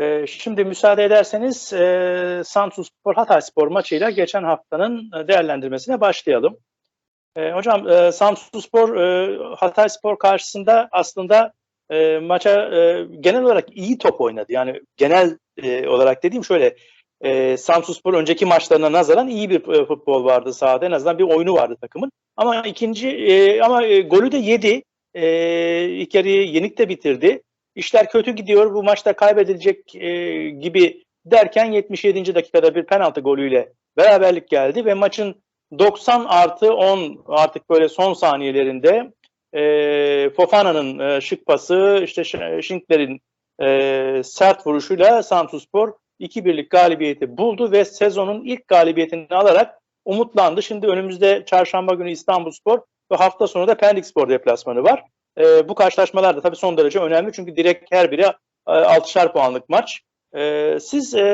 Ee, şimdi müsaade ederseniz e, Samsunspor Hatayspor maçıyla geçen haftanın e, değerlendirmesine başlayalım. E, hocam e, Samsunspor e, Hatayspor karşısında aslında maça genel olarak iyi top oynadı. Yani genel olarak dediğim şöyle e, Samsunspor önceki maçlarına nazaran iyi bir futbol vardı sahada. En azından bir oyunu vardı takımın. Ama ikinci ama golü de yedi. E, ilk yarıyı yenik de bitirdi. İşler kötü gidiyor. Bu maçta kaybedilecek e, gibi derken 77. dakikada bir penaltı golüyle beraberlik geldi ve maçın 90 artı 10 artık böyle son saniyelerinde e, Fofana'nın e, şık pası, işte Schindler'in e, sert vuruşuyla Samsunspor 2-1'lik galibiyeti buldu ve sezonun ilk galibiyetini alarak umutlandı. Şimdi önümüzde çarşamba günü İstanbulspor ve hafta sonu da Pendikspor deplasmanı var. E, bu karşılaşmalar da tabii son derece önemli çünkü direkt her biri e, 6'şar puanlık maç. E, siz e,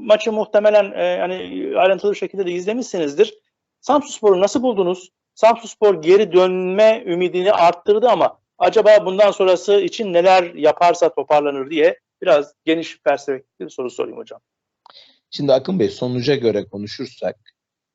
maçı muhtemelen e, yani ayrıntılı bir şekilde de izlemişsinizdir. Samsunspor'u nasıl buldunuz? Samsunspor geri dönme ümidini arttırdı ama acaba bundan sonrası için neler yaparsa toparlanır diye biraz geniş perspektifli soru sorayım hocam. Şimdi Akın Bey sonuca göre konuşursak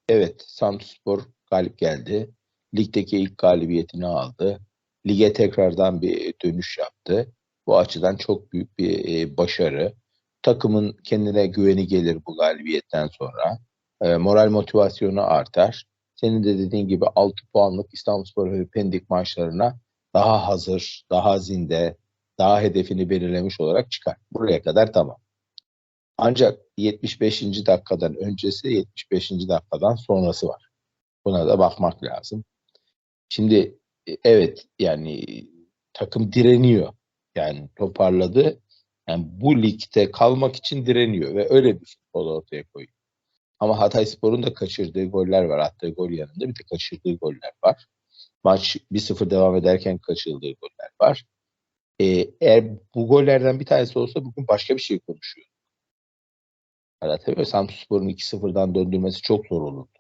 evet Samsunspor galip geldi. Ligdeki ilk galibiyetini aldı. Lige tekrardan bir dönüş yaptı. Bu açıdan çok büyük bir e, başarı. Takımın kendine güveni gelir bu galibiyetten sonra. E, moral motivasyonu artar. Senin de dediğin gibi 6 puanlık İstanbulspor Pendik maçlarına daha hazır, daha zinde, daha hedefini belirlemiş olarak çıkar. Buraya kadar tamam. Ancak 75. dakikadan öncesi, 75. dakikadan sonrası var. Buna da bakmak lazım. Şimdi e, evet yani takım direniyor. Yani toparladı. Yani bu ligde kalmak için direniyor ve öyle bir futbol ortaya koyuyor. Ama Hatayspor'un da kaçırdığı goller var. Attığı gol yanında bir de kaçırdığı goller var. Maç 1-0 devam ederken kaçırdığı goller var. Ee, eğer bu gollerden bir tanesi olsa bugün başka bir şey konuşuyor. Tabii Samsunspor'un 2-0'dan döndürmesi çok zor olurdu.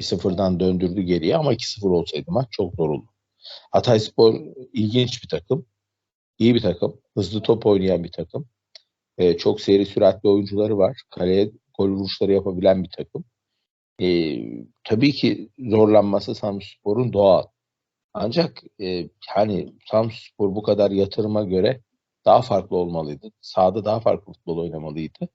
1-0'dan döndürdü geriye ama 2-0 olsaydı maç çok zor olurdu. Hatayspor ilginç bir takım. iyi bir takım. Hızlı top oynayan bir takım. Ee, çok seri süratli oyuncuları var. Kaleye gol vuruşları yapabilen bir takım. Ee, tabii ki zorlanması Samsunspor'un doğal. Ancak e, hani Samsunspor bu kadar yatırıma göre daha farklı olmalıydı. Sahada daha farklı futbol oynamalıydı.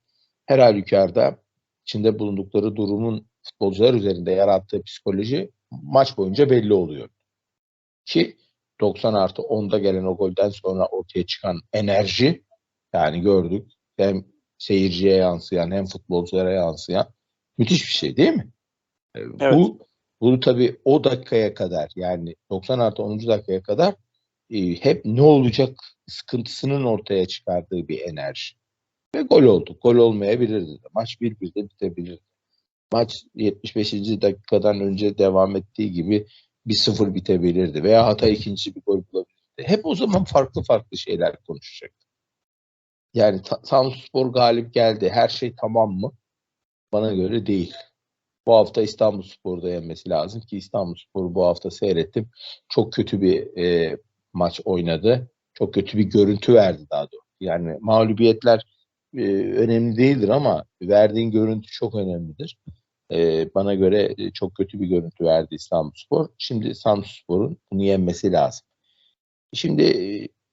Her halükarda içinde bulundukları durumun futbolcular üzerinde yarattığı psikoloji maç boyunca belli oluyor. Ki 90 artı 10'da gelen o golden sonra ortaya çıkan enerji yani gördük hem seyirciye yansıyan hem futbolculara yansıyan müthiş bir şey değil mi? Evet. Bu bunu tabii o dakikaya kadar yani 90 artı 10. dakikaya kadar e, hep ne olacak sıkıntısının ortaya çıkardığı bir enerji. Ve gol oldu. Gol olmayabilirdi. Maç 1-1'de bitebilirdi. Maç 75. dakikadan önce devam ettiği gibi bir sıfır bitebilirdi. Veya Hatay ikinci bir gol bulabilirdi. Hep o zaman farklı farklı şeyler konuşacaktı. Yani Samsunspor galip geldi. Her şey tamam mı? Bana göre değil. Bu hafta İstanbul Spor'da yenmesi lazım ki İstanbul Spor'u bu hafta seyrettim. Çok kötü bir e, maç oynadı. Çok kötü bir görüntü verdi daha doğrusu. Yani mağlubiyetler e, önemli değildir ama verdiğin görüntü çok önemlidir. E, bana göre e, çok kötü bir görüntü verdi İstanbul Spor. Şimdi Samsunspor'un bunu yenmesi lazım. Şimdi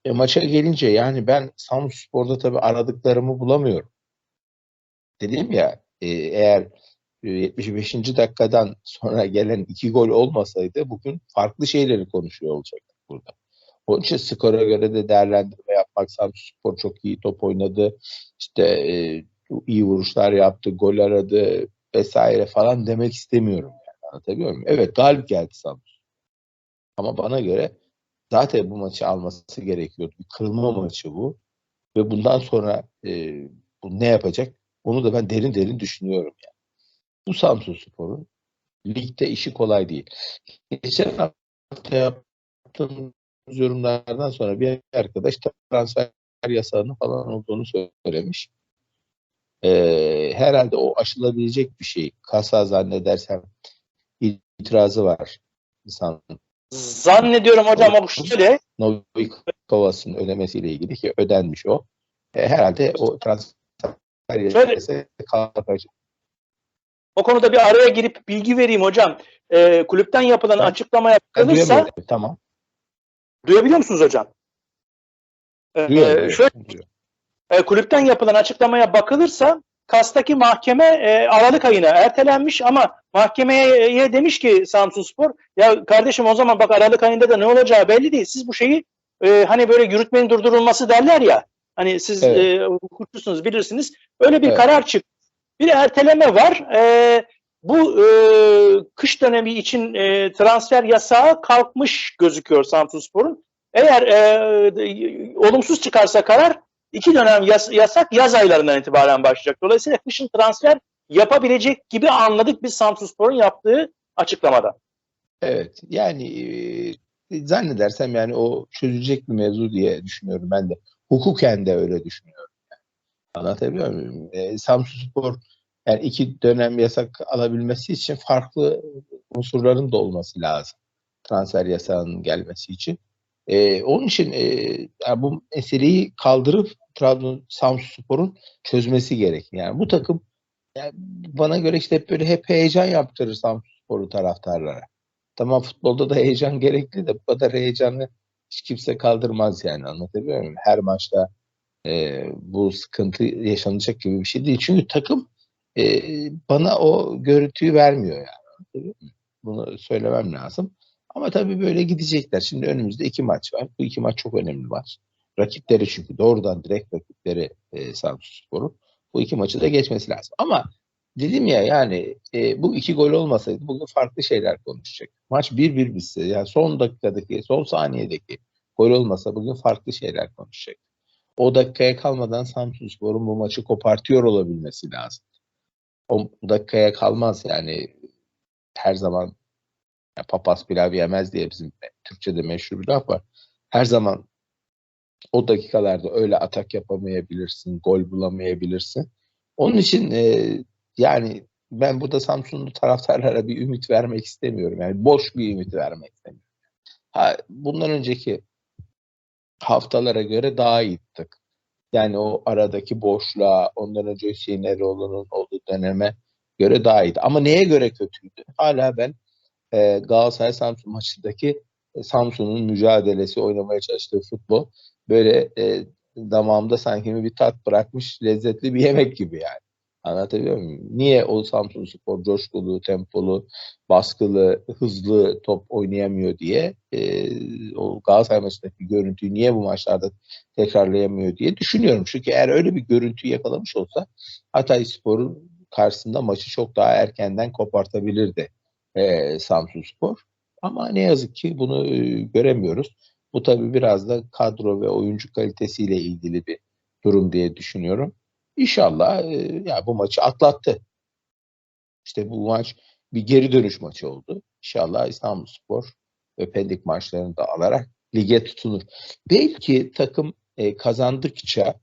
e, maça gelince yani ben Samsunspor'da tabii aradıklarımı bulamıyorum. Dedim ya e, eğer 75. dakikadan sonra gelen iki gol olmasaydı bugün farklı şeyleri konuşuyor olacaktık burada. Onun için skora göre de değerlendirme yapmak Samsunspor çok iyi top oynadı. İşte e, iyi vuruşlar yaptı, gol aradı vesaire falan demek istemiyorum. Yani. Anlatabiliyor muyum? Evet galip geldi Samsun. Ama bana göre zaten bu maçı alması gerekiyordu. Bir kırılma maçı bu. Ve bundan sonra e, bu ne yapacak? Onu da ben derin derin düşünüyorum yani. Bu Samsun Spor'un ligde işi kolay değil. Geçen hafta yaptığım yorumlardan sonra bir arkadaş transfer yasağının falan olduğunu söylemiş. Ee, herhalde o aşılabilecek bir şey. Kasa zannedersem itirazı var insan. Zannediyorum hocam o şöyle. Novikovas'ın ödemesiyle ilgili ki ödenmiş o. e, herhalde o transfer kalkacak. O konuda bir araya girip bilgi vereyim hocam. Ee, kulüpten yapılan Ben- açıklamaya bakılırsa. Tamam. duyabiliyor musunuz hocam? Ee, şöyle. E, kulüpten yapılan açıklamaya bakılırsa Kas'taki mahkeme e, Aralık ayına ertelenmiş ama mahkemeye demiş ki Samsunspor ya kardeşim o zaman bak Aralık ayında da ne olacağı belli değil. Siz bu şeyi e, hani böyle yürütmenin durdurulması derler ya hani siz Evet. e, hukukçusunuz bilirsiniz. Öyle bir Evet. karar çıktı. Bir erteleme var. E, bu e, kış dönemi için e, transfer yasağı kalkmış gözüküyor Samsunspor'un. Eğer e, olumsuz çıkarsa karar iki dönem yas- yasak yaz aylarından itibaren başlayacak. Dolayısıyla kışın transfer yapabilecek gibi anladık biz Samsunspor'un yaptığı açıklamada. Evet. Yani e, zannedersem yani o çözülecek bir mevzu diye düşünüyorum ben de. Hukuken de öyle düşünüyorum. Anlatabiliyor muyum? E, Samsunspor yani iki dönem yasak alabilmesi için farklı unsurların da olması lazım. Transfer yasağının gelmesi için. E, onun için e, yani bu meseleyi kaldırıp Trabzon Samsunspor'un çözmesi gerekiyor. Yani bu takım yani bana göre işte hep böyle hep heyecan yaptırır Samsunspor'u taraftarlara. Tamam futbolda da heyecan gerekli de bu kadar heyecanı hiç kimse kaldırmaz yani anlatabiliyor muyum? Her maçta e, bu sıkıntı yaşanacak gibi bir şey değil. Çünkü takım e, bana o görüntüyü vermiyor yani. Bunu söylemem lazım. Ama tabii böyle gidecekler. Şimdi önümüzde iki maç var. Bu iki maç çok önemli maç. Rakipleri çünkü doğrudan direkt rakipleri e, Samsunspor'un. Bu iki maçı da geçmesi lazım. Ama dedim ya yani e, bu iki gol olmasaydı bugün farklı şeyler konuşacak. Maç 1-1 bitse yani son dakikadaki, son saniyedeki gol olmasa bugün farklı şeyler konuşacak. O dakikaya kalmadan Samsunspor'un bu maçı kopartıyor olabilmesi lazım. O dakikaya kalmaz yani her zaman papaz pilav yemez diye bizim Türkçe'de meşhur bir laf var. Her zaman o dakikalarda öyle atak yapamayabilirsin, gol bulamayabilirsin. Onun için e, yani ben burada Samsunlu taraftarlara bir ümit vermek istemiyorum. Yani boş bir ümit vermek istemiyorum. Ha, bundan önceki haftalara göre daha iyi takım. Yani o aradaki boşluğa, ondan önce Hüseyin Eroğlu'nun olduğu döneme göre daha iyiydi. Ama neye göre kötüydü? Hala ben e, Galatasaray Samsun maçındaki e, Samsun'un mücadelesi, oynamaya çalıştığı futbol böyle e, damağımda sanki bir tat bırakmış lezzetli bir yemek gibi yani. Anlatabiliyor muyum? Niye o Samsun Spor coşkulu, tempolu, baskılı, hızlı top oynayamıyor diye e, o Galatasaray maçındaki görüntüyü niye bu maçlarda tekrarlayamıyor diye düşünüyorum. Çünkü eğer öyle bir görüntü yakalamış olsa Hatay Spor'un karşısında maçı çok daha erkenden kopartabilirdi e, Samsun Spor. Ama ne yazık ki bunu e, göremiyoruz. Bu tabii biraz da kadro ve oyuncu kalitesiyle ilgili bir durum diye düşünüyorum. İnşallah e, ya bu maçı atlattı. İşte bu maç bir geri dönüş maçı oldu. İnşallah İstanbulspor ve Pendik maçlarını da alarak lige tutunur. Belki takım e, kazandıkça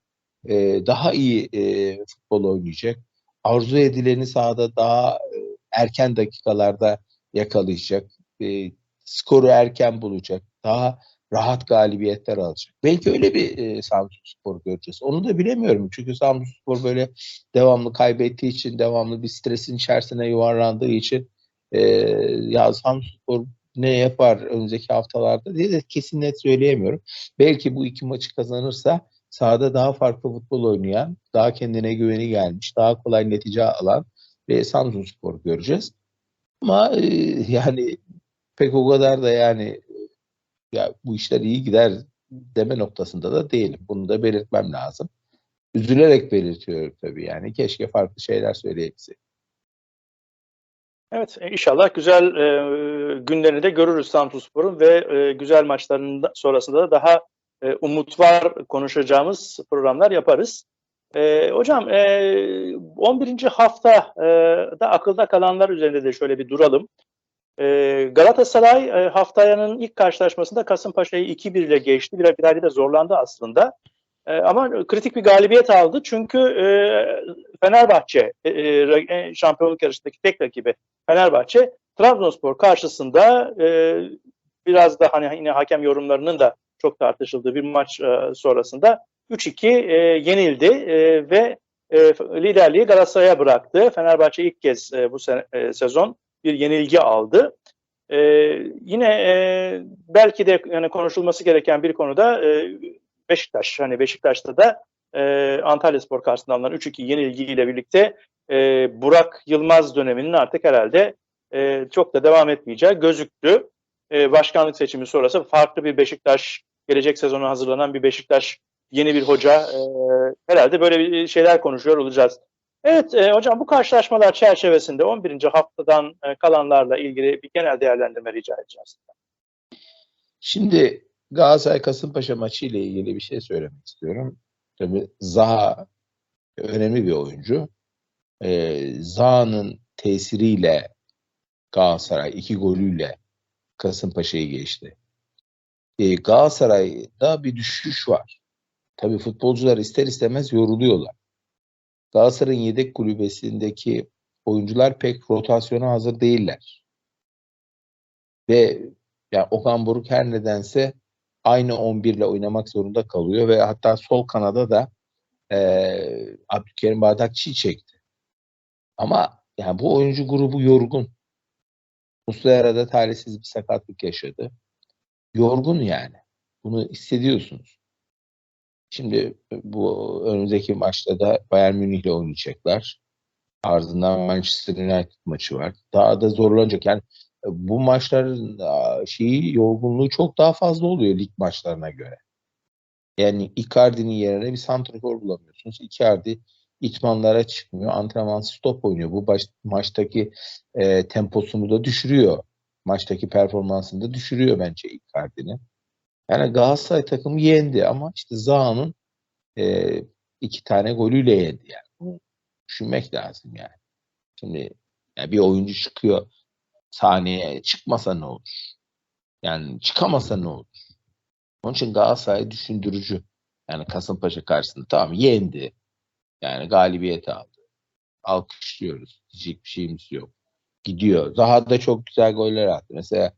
e, daha iyi e, futbol oynayacak. Arzu edileni sahada daha e, erken dakikalarda yakalayacak. E, skoru erken bulacak. Daha rahat galibiyetler alacak. Belki öyle bir e, Samsun Spor göreceğiz. Onu da bilemiyorum. Çünkü Samsun Spor böyle devamlı kaybettiği için, devamlı bir stresin içerisine yuvarlandığı için e, ya Samsun Spor ne yapar önümüzdeki haftalarda diye de kesin net söyleyemiyorum. Belki bu iki maçı kazanırsa sahada daha farklı futbol oynayan, daha kendine güveni gelmiş, daha kolay netice alan ve Samsun Spor göreceğiz. Ama e, yani pek o kadar da yani ya bu işler iyi gider deme noktasında da değilim. Bunu da belirtmem lazım. Üzülerek belirtiyorum tabii yani. Keşke farklı şeyler söyleyebilseydim. Evet inşallah güzel e, günlerini de görürüz Samsunspor'un ve e, güzel maçlarının da, sonrasında da daha e, umut var konuşacağımız programlar yaparız. E, hocam e, 11. hafta e, da akılda kalanlar üzerinde de şöyle bir duralım. E, Galatasaray e, haftanın ilk karşılaşmasında Kasımpaşa'yı 2-1 ile geçti. Bir, bir da zorlandı aslında. E, ama kritik bir galibiyet aldı. Çünkü e, Fenerbahçe e, e, şampiyonluk yarışındaki tek rakibi Fenerbahçe Trabzonspor karşısında e, biraz da hani yine hakem yorumlarının da çok tartışıldığı bir maç e, sonrasında 3-2 e, yenildi e, ve e, liderliği Galatasaray'a bıraktı. Fenerbahçe ilk kez e, bu sene, e, sezon bir yenilgi aldı. E, yine e, belki de yani konuşulması gereken bir konuda e, Beşiktaş. Hani Beşiktaş'ta da e, Antalya Spor karşısında alınan 3-2 yenilgiyle birlikte e, Burak Yılmaz döneminin artık herhalde e, çok da devam etmeyeceği gözüktü. E, başkanlık seçimi sonrası farklı bir Beşiktaş, gelecek sezona hazırlanan bir Beşiktaş, yeni bir hoca e, herhalde böyle bir şeyler konuşuyor olacağız. Evet e, hocam bu karşılaşmalar çerçevesinde 11. haftadan e, kalanlarla ilgili bir genel değerlendirme rica edeceğiz. Şimdi Galatasaray Kasımpaşa maçı ile ilgili bir şey söylemek istiyorum. Tabii Zaha önemli bir oyuncu. Ee, Zaha'nın tesiriyle Galatasaray iki golüyle Kasımpaşa'yı geçti. Ee, Galatasaray'da bir düşüş var. Tabii futbolcular ister istemez yoruluyorlar. Galatasaray'ın yedek kulübesindeki oyuncular pek rotasyona hazır değiller. Ve yani Okan Buruk her nedense aynı 11 ile oynamak zorunda kalıyor ve hatta sol kanada da e, Abdülkerim Bardakçı'yı çekti. Ama yani bu oyuncu grubu yorgun. Muslera da talihsiz bir sakatlık yaşadı. Yorgun yani. Bunu hissediyorsunuz. Şimdi bu önümüzdeki maçta da Bayern Münih ile oynayacaklar. Ardından Manchester United maçı var. Daha da zorlanacak. Yani bu maçların şeyi yorgunluğu çok daha fazla oluyor lig maçlarına göre. Yani Icardi'nin yerine bir santrafor bulamıyorsunuz. Icardi itmanlara çıkmıyor. Antrenman stop oynuyor. Bu baş, maçtaki e, temposunu da düşürüyor. Maçtaki performansını da düşürüyor bence Icardi'nin. Yani Galatasaray takımı yendi ama işte Zaha'nın e, iki tane golüyle yendi yani. Bunu düşünmek lazım yani. Şimdi yani bir oyuncu çıkıyor sahneye çıkmasa ne olur? Yani çıkamasa ne olur? Onun için Galatasaray düşündürücü. Yani Kasımpaşa karşısında tamam yendi. Yani galibiyeti aldı. Alkışlıyoruz. Diyecek bir şeyimiz yok. Gidiyor. Zaha da çok güzel goller attı. Mesela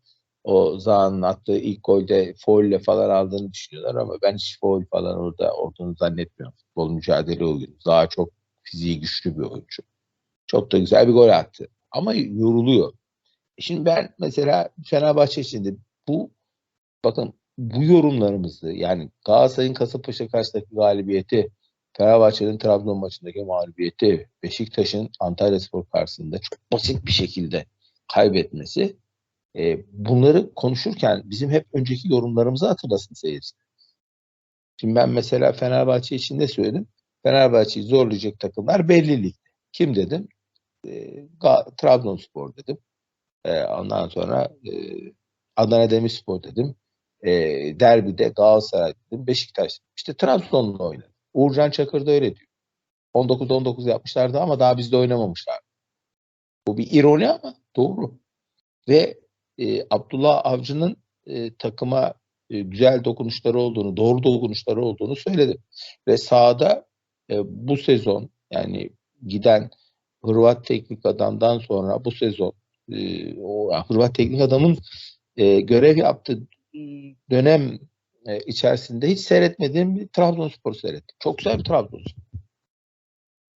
o Zaha'nın attığı ilk golde foul falan aldığını düşünüyorlar ama ben hiç foul falan orada olduğunu zannetmiyorum. Futbol mücadele oyunu. Zaha çok fiziği güçlü bir oyuncu. Çok da güzel bir gol attı. Ama yoruluyor. Şimdi ben mesela Fenerbahçe içinde bu bakın bu yorumlarımızı yani Galatasaray'ın Kasımpaşa karşısındaki galibiyeti, Fenerbahçe'nin Trabzon maçındaki mağlubiyeti, Beşiktaş'ın Antalya Spor karşısında çok basit bir şekilde kaybetmesi e, bunları konuşurken bizim hep önceki yorumlarımızı hatırlasın seyirci. Şimdi ben mesela Fenerbahçe için ne söyledim? Fenerbahçe'yi zorlayacak takımlar belli ligde. Kim dedim? E, Trabzonspor dedim. E, ondan sonra e, Adana Demirspor dedim. E, derbide Galatasaray dedim. Beşiktaş dedim. İşte Trabzon'la oynadı. Uğurcan Çakır da öyle diyor. 19-19 yapmışlardı ama daha bizde oynamamışlar. Bu bir ironi ama doğru. Ve e, Abdullah Avcı'nın e, takıma e, güzel dokunuşları olduğunu, doğru dokunuşları olduğunu söyledi. Ve sahada e, bu sezon yani giden Hırvat teknik adamdan sonra bu sezon e, o Hırvat teknik adamın e, görev yaptığı dönem e, içerisinde hiç seyretmediğim bir Trabzonspor seyrettim. Çok güzel bir Trabzonspor.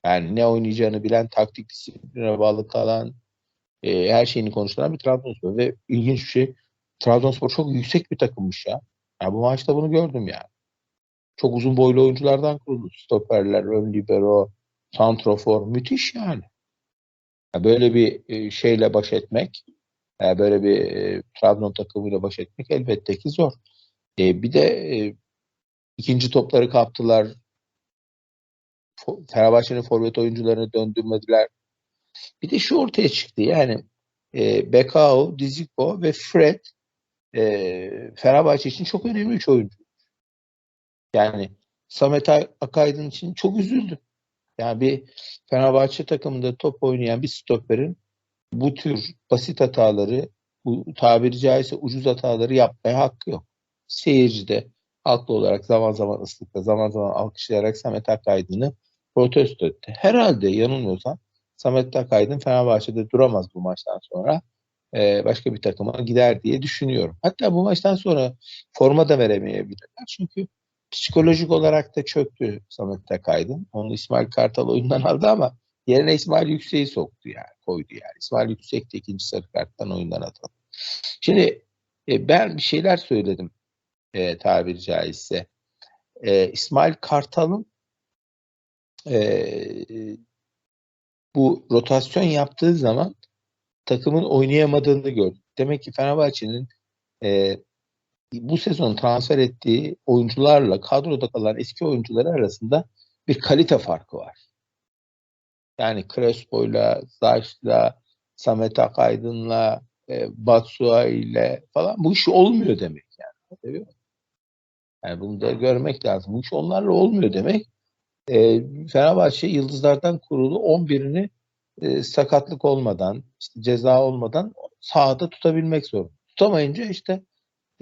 Yani ne oynayacağını bilen, taktik disipline bağlı kalan, e, her şeyini konuşulan bir Trabzonspor. Ve ilginç bir şey, Trabzonspor çok yüksek bir takımmış ya. Yani bu maçta bunu gördüm yani. Çok uzun boylu oyunculardan kuruldu. Stoperler, ön libero, santrofor. Müthiş yani. Böyle bir e, şeyle baş etmek, e, böyle bir e, Trabzon takımıyla baş etmek elbette ki zor. Bir de ikinci topları kaptılar. Fenerbahçe'nin forvet oyuncularını döndürmediler. Bir de şu ortaya çıktı yani Bekao, Diziko ve Fred Fenerbahçe için çok önemli üç oyuncu. Yani Samet Akaydın için çok üzüldüm. Yani bir Fenerbahçe takımında top oynayan bir stoperin bu tür basit hataları, bu tabiri caizse ucuz hataları yapmaya hakkı yok. Seyirci de haklı olarak zaman zaman ıslıkla, zaman zaman alkışlayarak Samet Akaydın'ı protesto etti. Herhalde yanılmıyorsam Samet Akaydın Fenerbahçe'de duramaz bu maçtan sonra. Ee, başka bir takıma gider diye düşünüyorum. Hatta bu maçtan sonra forma da veremeyebilirler. Çünkü psikolojik olarak da çöktü Samet Akaydın. Onu İsmail Kartal oyundan aldı ama yerine İsmail Yüksek'i soktu yani. Koydu yani. İsmail Yüksek de ikinci sarı karttan oyundan atıldı. Şimdi e, ben bir şeyler söyledim e, tabiri caizse. E, İsmail Kartal'ın e, bu rotasyon yaptığı zaman takımın oynayamadığını gördük. Demek ki Fenerbahçe'nin e, bu sezon transfer ettiği oyuncularla kadroda kalan eski oyuncuları arasında bir kalite farkı var. Yani Crespo'yla, Zayt'la, Samet Akaydın'la, e, Batsuay'la falan bu iş olmuyor demek yani. Yani bunu da görmek lazım. Bu iş onlarla olmuyor demek. E, Fenerbahçe yıldızlardan kurulu 11'ini e, sakatlık olmadan, işte ceza olmadan sahada tutabilmek zorunda. Tutamayınca işte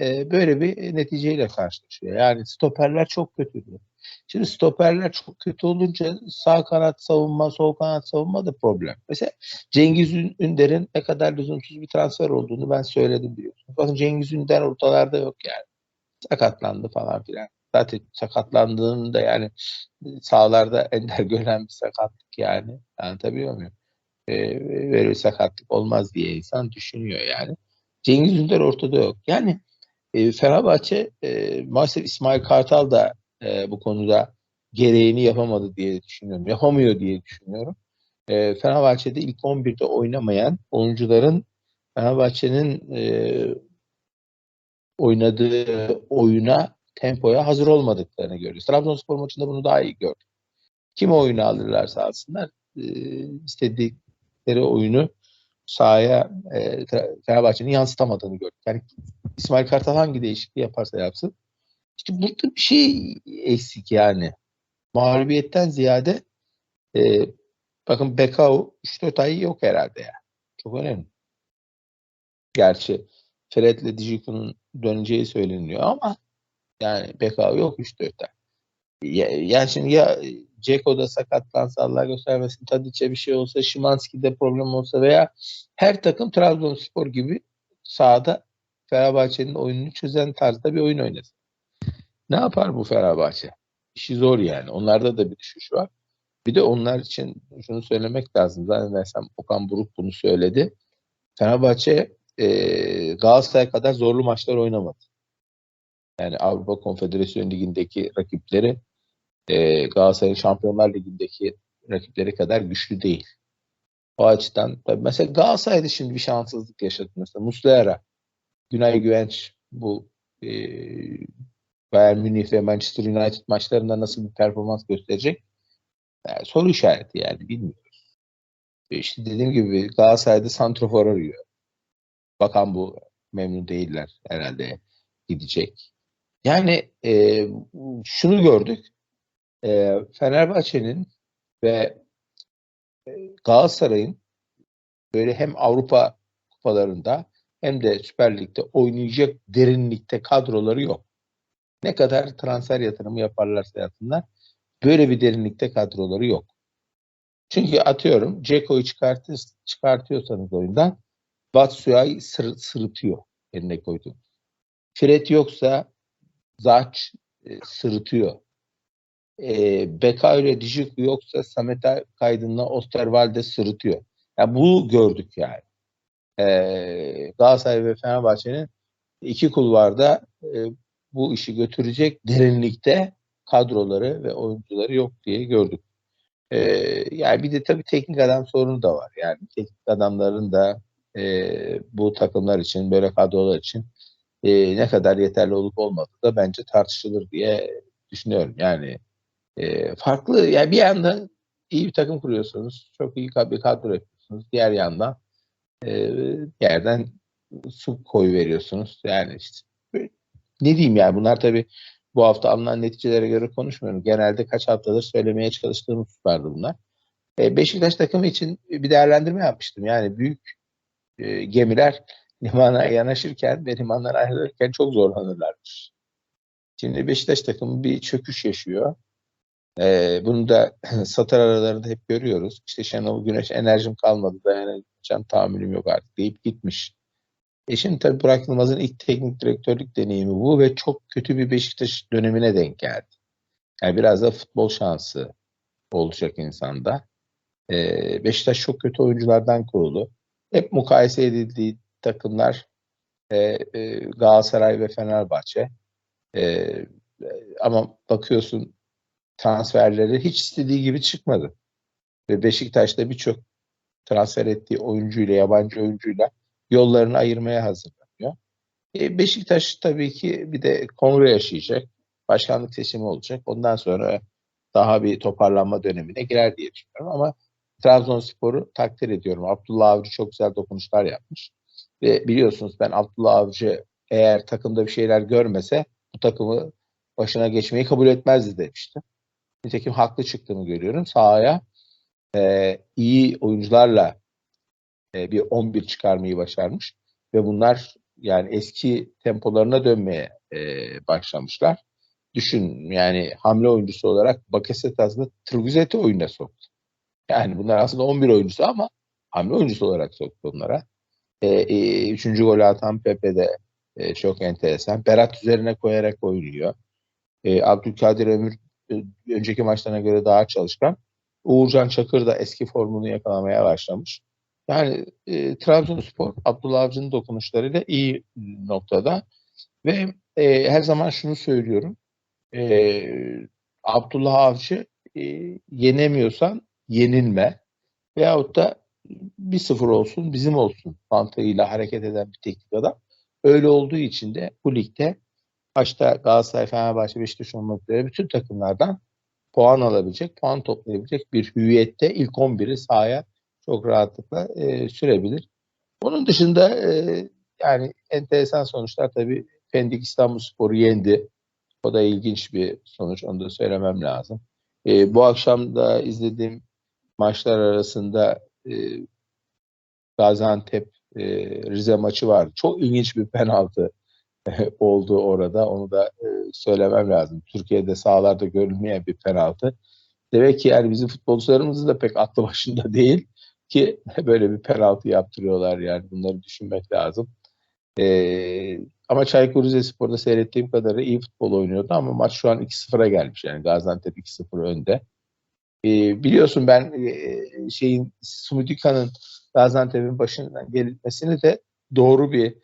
e, böyle bir neticeyle karşılaşıyor. Yani stoperler çok kötü. Şimdi stoperler çok kötü olunca sağ kanat savunma, sol kanat savunma da problem. Mesela Cengiz Ünder'in ne kadar lüzumsuz bir transfer olduğunu ben söyledim biliyorsunuz. Bakın Cengiz Ünder ortalarda yok yani. Sakatlandı falan filan. Zaten sakatlandığında yani sağlarda ender gören bir sakatlık yani. Anlatabiliyor muyum? Ee, böyle bir sakatlık olmaz diye insan düşünüyor yani. Cengiz Ünder ortada yok. Yani e, Fenerbahçe e, maalesef İsmail Kartal da e, bu konuda gereğini yapamadı diye düşünüyorum. Yapamıyor diye düşünüyorum. E, Fenerbahçe'de ilk 11'de oynamayan oyuncuların Fenerbahçe'nin e, oynadığı oyuna, tempoya hazır olmadıklarını görüyoruz. Trabzonspor maçında bunu daha iyi gördük. Kim oyunu alırlarsa alsınlar e, istedikleri oyunu sahaya e, Fenerbahçe'nin yansıtamadığını gördük. Yani İsmail Kartal hangi değişikliği yaparsa yapsın. İşte burada bir şey eksik yani. Mağlubiyetten ziyade e, bakın Bekao 3-4 ay yok herhalde ya. Çok önemli. Gerçi Fred'le Dijiku'nun döneceği söyleniyor ama yani Bekao yok 3-4 ay. Yani şimdi ya Ceko'da sakatlansa Allah göstermesin Tadic'e bir şey olsa Şimanski'de problem olsa veya her takım Trabzonspor gibi sahada Fenerbahçe'nin oyununu çözen tarzda bir oyun oynasın. Ne yapar bu Fenerbahçe? İşi zor yani. Onlarda da bir düşüş var. Bir de onlar için şunu söylemek lazım. Zannedersem Okan Buruk bunu söyledi. Fenerbahçe e, Galatasaray kadar zorlu maçlar oynamadı. Yani Avrupa Konfederasyonu Ligi'ndeki rakipleri e, Galatasaray Şampiyonlar Ligi'ndeki rakipleri kadar güçlü değil. O açıdan mesela Galatasaray'da şimdi bir şanssızlık yaşadı. Mesela Muslera, Günay Güvenç bu e, Bayern Münih ve Manchester United maçlarında nasıl bir performans gösterecek? Yani soru işareti yani bilmiyoruz. E işte dediğim gibi Galatasaray'da santrofor arıyor. Bakan bu memnun değiller herhalde gidecek. Yani e, şunu gördük. E, Fenerbahçe'nin ve Galatasaray'ın böyle hem Avrupa kupalarında hem de Süper Lig'de oynayacak derinlikte kadroları yok. Ne kadar transfer yatırımı yaparlarsa yapsınlar böyle bir derinlikte kadroları yok. Çünkü atıyorum Ceko'yu çıkartır, çıkartıyorsanız oyundan Batshuayi sır, sırıtıyor eline koyduğunuz. Fred yoksa Zaç e, sırıtıyor. E, Beka ile Dijiku yoksa Samet Kaydın'la Osterwalde sırıtıyor. Yani bu gördük yani. E, Galatasaray ve Fenerbahçe'nin iki kulvarda e, bu işi götürecek derinlikte kadroları ve oyuncuları yok diye gördük. Ee, yani bir de tabii teknik adam sorunu da var. Yani teknik adamların da e, bu takımlar için, böyle kadrolar için e, ne kadar yeterli olup olmadığı da bence tartışılır diye düşünüyorum. Yani e, farklı, yani bir yandan iyi bir takım kuruyorsunuz, çok iyi bir kadro yapıyorsunuz. Diğer yandan e, yerden su koy veriyorsunuz. Yani işte ne diyeyim yani bunlar tabii bu hafta alınan neticelere göre konuşmuyorum. Genelde kaç haftadır söylemeye çalıştığım hususlardı bunlar. E, Beşiktaş takımı için bir değerlendirme yapmıştım. Yani büyük e, gemiler limana yanaşırken ve limandan ayrılırken çok zorlanırlarmış. Şimdi Beşiktaş takımı bir çöküş yaşıyor. E, bunu da satır aralarında hep görüyoruz. İşte Şenol Güneş enerjim kalmadı dayanacağım tahammülüm yok artık deyip gitmiş. E şimdi tabii Burak Yılmaz'ın ilk teknik direktörlük deneyimi bu ve çok kötü bir Beşiktaş dönemine denk geldi. Yani biraz da futbol şansı olacak insanda. Ee, Beşiktaş çok kötü oyunculardan kurulu. Hep mukayese edildiği takımlar e, e, Galatasaray ve Fenerbahçe. E, ama bakıyorsun transferleri hiç istediği gibi çıkmadı. Ve Beşiktaş'ta birçok transfer ettiği oyuncuyla, yabancı oyuncuyla yollarını ayırmaya hazırlanıyor. E, Beşiktaş tabii ki bir de kongre yaşayacak. Başkanlık seçimi olacak. Ondan sonra daha bir toparlanma dönemine girer diye düşünüyorum ama Trabzonspor'u takdir ediyorum. Abdullah Avcı çok güzel dokunuşlar yapmış. Ve biliyorsunuz ben Abdullah Avcı eğer takımda bir şeyler görmese bu takımı başına geçmeyi kabul etmezdi demişti. Nitekim haklı çıktığını görüyorum. Sahaya e, iyi oyuncularla e, bir 11 çıkarmayı başarmış ve bunlar yani eski tempolarına dönmeye e, başlamışlar. Düşün yani hamle oyuncusu olarak Bakasetas'la Truguzete oyuna soktu. Yani bunlar aslında 11 oyuncusu ama hamle oyuncusu olarak soktu onlara. E, e, üçüncü golü atan Pepe de e, çok enteresan. Berat üzerine koyarak oynuyor. E, Abdülkadir Ömür e, önceki maçlarına göre daha çalışkan. Uğurcan Çakır da eski formunu yakalamaya başlamış. Yani e, Trabzonspor Abdullah Avcı'nın dokunuşlarıyla iyi noktada ve e, her zaman şunu söylüyorum. E, Abdullah Avcı e, yenemiyorsan yenilme veyahut da bir sıfır olsun bizim olsun mantığıyla hareket eden bir teknik adam. Öyle olduğu için de bu ligde başta Galatasaray, Fenerbahçe, Beşiktaş olmak üzere bütün takımlardan puan alabilecek, puan toplayabilecek bir hüviyette ilk 11'i sahaya çok rahatlıkla e, sürebilir. Onun dışında e, yani enteresan sonuçlar tabii Pendik İstanbulspor'u yendi. O da ilginç bir sonuç. Onu da söylemem lazım. E, bu akşam da izlediğim maçlar arasında e, Gaziantep e, Rize maçı vardı. Çok ilginç bir penaltı e, oldu orada. Onu da e, söylemem lazım. Türkiye'de sahalarda görülmeyen bir penaltı. Demek ki yani bizim futbolcularımız da pek aklı başında değil ki böyle bir penaltı yaptırıyorlar yani bunları düşünmek lazım. Ee, ama Çaykur Rizespor'da seyrettiğim kadarıyla iyi futbol oynuyordu ama maç şu an 2-0'a gelmiş yani Gaziantep 2-0 önde. Ee, biliyorsun ben e, şeyin Sumudika'nın Gaziantep'in başından gelinmesini de doğru bir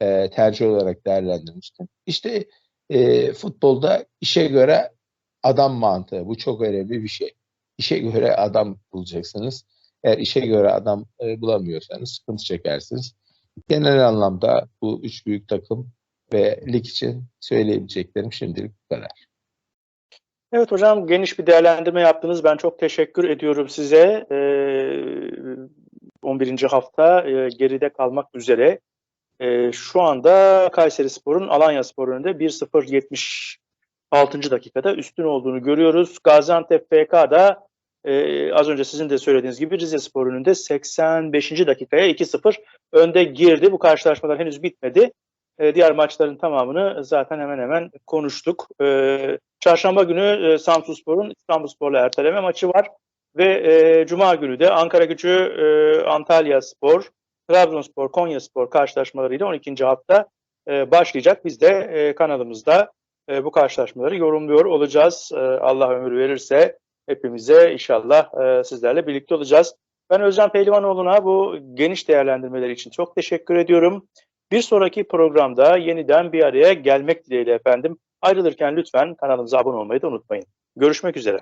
e, tercih olarak değerlendirmiştim. İşte e, futbolda işe göre adam mantığı bu çok önemli bir şey. İşe göre adam bulacaksınız. Eğer işe göre adam e, bulamıyorsanız sıkıntı çekersiniz. Genel anlamda bu üç büyük takım ve lig için söyleyebileceklerim şimdilik bu kadar. Evet hocam geniş bir değerlendirme yaptınız. Ben çok teşekkür ediyorum size. Ee, 11. hafta e, geride kalmak üzere. E, şu anda Kayseri Spor'un Alanya Spor önünde 1-0 76. dakikada üstün olduğunu görüyoruz. Gaziantep FK'da e, az önce sizin de söylediğiniz gibi Rize Spor önünde 85. dakikaya 2-0 önde girdi. Bu karşılaşmalar henüz bitmedi. E, diğer maçların tamamını zaten hemen hemen konuştuk. E, çarşamba günü e, Samsunspor'un İstanbulspor'la erteleme maçı var. Ve e, Cuma günü de Ankara gücü e, Antalya Spor, Trabzonspor, Konyaspor karşılaşmalarıyla 12. hafta e, başlayacak. Biz de kanalımızda bu karşılaşmaları yorumluyor olacağız. Allah ömür verirse hepimize inşallah sizlerle birlikte olacağız. Ben Özcan Pehlivanoğlu'na bu geniş değerlendirmeler için çok teşekkür ediyorum. Bir sonraki programda yeniden bir araya gelmek dileğiyle efendim. Ayrılırken lütfen kanalımıza abone olmayı da unutmayın. Görüşmek üzere.